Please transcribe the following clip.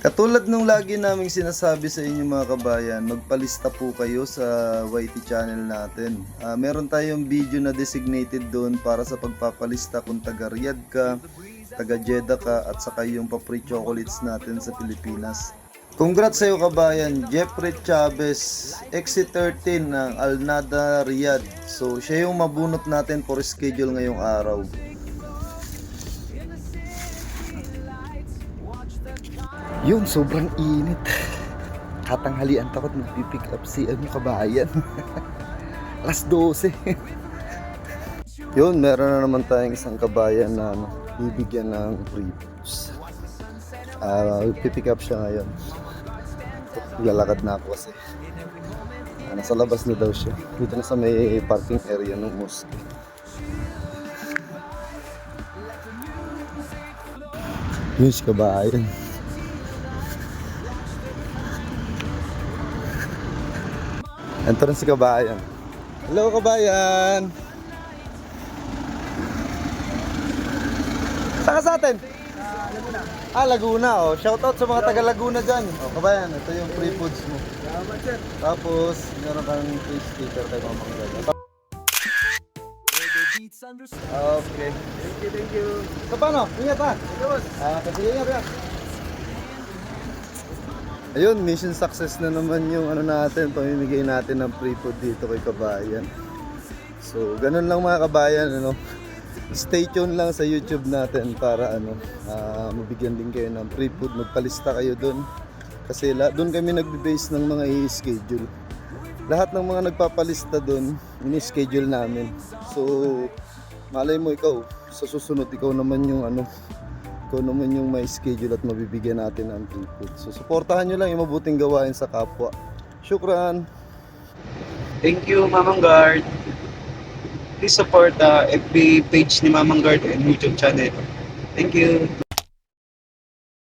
Katulad nung lagi naming sinasabi sa inyo mga kabayan, magpalista po kayo sa YT channel natin. Ah, meron tayong video na designated doon para sa pagpapalista kung taga Riyadh ka, taga Jeddah ka, at saka yung pa-free chocolates natin sa Pilipinas. Congrats sa iyo kabayan, Jeffrey Chavez, XC13 ng Alnada Riyadh. So siya yung mabunot natin for schedule ngayong araw. Yun, sobrang init. Katanghalian takot magpipick up si ano kabayan. Alas 12. Yun, meron na naman tayong isang kabayan na ano, bibigyan ng free boost. Ah, pipick up siya ngayon. Lalakad na ako kasi. Ah, nasa labas na daw siya. Dito na sa may parking area ng mosque. Yun si kabayan. Si kabayan. Hello kabayan! Saan ka sa atin? Ah, Laguna. Oh. Shoutout sa mga taga Laguna dyan. Oh, kabayan, ito yung free foods mo. Tapos, meron kang free sticker kay Mama Gaga. Okay. Thank you, thank you. So, paano? Ingat ha? Ah, kasi ingat ha. Ayun, mission success na naman yung ano natin, pamimigay natin ng free food dito kay kabayan. So, ganun lang mga kabayan, ano. Stay tuned lang sa YouTube natin para ano, ah, mabigyan din kayo ng free food, magpalista kayo doon. Kasi la, doon kami nagbe-base ng mga i-schedule. Lahat ng mga nagpapalista doon, ini-schedule namin. So, malay mo ikaw, sa susunod ikaw naman yung ano, ikaw naman yung may schedule at mabibigyan natin ng free food. So, supportahan nyo lang yung mabuting gawain sa kapwa. Shukran! Thank you, Mamang Guard. Please support the FB page ni Mamang Guard and YouTube channel. Thank you.